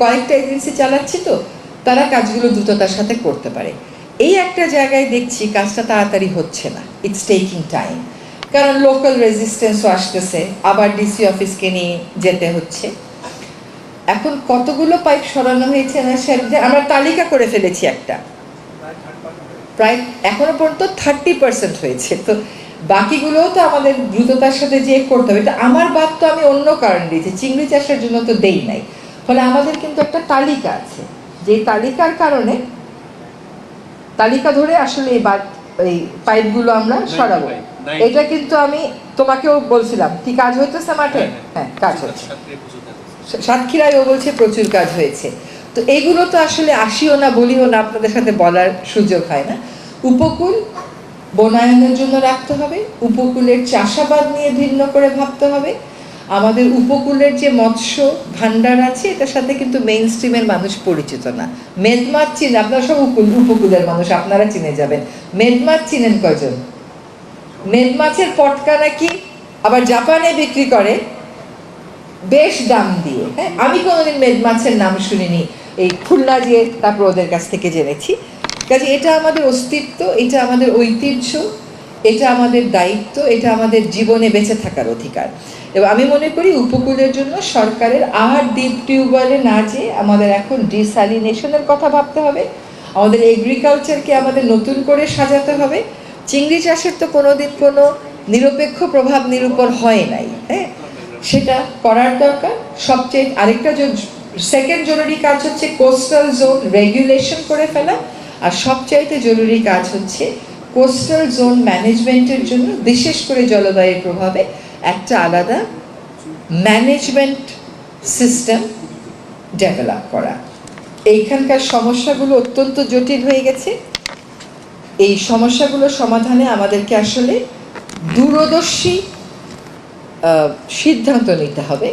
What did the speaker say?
কয়েকটা এজেন্সি চালাচ্ছি তো, তারা কাজগুলো দ্রুততার সাথে করতে পারে। এই একটা জায়গায় দেখছি কাজটা তাড়াতাড়ি হচ্ছে না ইটস টেকিং টাইম কারণ লোকাল রেজিস্ট্যান্সও আসতেছে, আবার ডিসি অফিসকে নিয়ে যেতে হচ্ছে। এখন কতগুলো পাইপ সরানো হয়েছে না, সেটা আমরা তালিকা করে ফেলেছি একটা। প্রায় এখনও পর্যন্ত থার্টি পার্সেন্ট হয়েছে। তো বাকিগুলোও তো আমাদের দ্রুততার সাথে যে করতে হবে, এটা আমার বাদ তো আমি অন্য কারণ দিয়েছি। চিংড়ি চাষের জন্য তো দেই নাই। ফলে আমাদের কিন্তু একটা তালিকা আছে। যে তালিকার কারণে তালিকা ধরে আসলে এই বাদ এই পাইপগুলো আমরা সরাবো। এটা কিন্তু আমি তোমাকেও বলছিলাম কি কাজ হইতেছে মাঠে? হ্যাঁ, হ্যাঁ। কাজ হচ্ছে। সাতক্ষীরায় ও বলছে প্রচুর কাজ হয়েছে। তো এগুলো তো আসলে আসিও না বলিও না আপনাদের সাথে বলার সুযোগ হয় না। উপকূল বনায়নের জন্য রাখতে হবে উপকূলের চাষাবাদ নিয়ে ভিন্ন করে ভাবতে হবে। আমাদের উপকূলের যে মৎস্য ভান্ডার আছে, এটার সাথে কিন্তু মেইন স্ট্রিমের মানুষ পরিচিত না। মেদমাছ চিনে, আপনারা সব উপকূল, উপকূলের মানুষ, আপনারা চিনে যাবেন। মেদমাছ চিনেন কয়জন? মেদ মাছের পটকা নাকি আবার জাপানে বিক্রি করে বেশ দাম দিয়ে। হ্যাঁ আমি কোনোদিন মেদ মাছের নাম শুনিনি, এই খুলনা দিয়ে তারপর ওদের কাছ থেকে জেনেছি। কাজে এটা আমাদের অস্তিত্ব, এটা আমাদের ঐতিহ্য। এটা আমাদের দায়িত্ব, এটা আমাদের জীবনে বেঁচে থাকার অধিকার। এবং আমি মনে করি উপকূলের জন্য সরকারের আর ডিপ টিউবওয়েলে না যেয়ে আমাদের এখন ডিসালিনেশনের কথা ভাবতে হবে। আমাদের এগ্রিকালচারকে আমাদের নতুন করে সাজাতে হবে। চিংড়ি চাষের তো কোনোদিন কোনো নিরপেক্ষ প্রভাব নিরূপণ হয় নাই হ্যাঁ? সেটা করার দরকার। সবচেয়ে আরেকটা সেকেন্ড জরুরি কাজ হচ্ছে কোস্টাল জোন রেগুলেশন করে ফেলা। আর সবচাইতে জরুরি কাজ হচ্ছে কোস্টাল জোন ম্যানেজমেন্টের জন্য বিশেষ করে জলবায়ুর প্রভাবে একটা আলাদা ম্যানেজমেন্ট সিস্টেম ডেভেলপ করা। এইখানকার সমস্যাগুলো অত্যন্ত জটিল হয়ে গেছে। এই সমস্যাগুলো সমাধানে আমাদেরকে আসলে দূরদর্শী সিদ্ধান্ত নিতে হবে।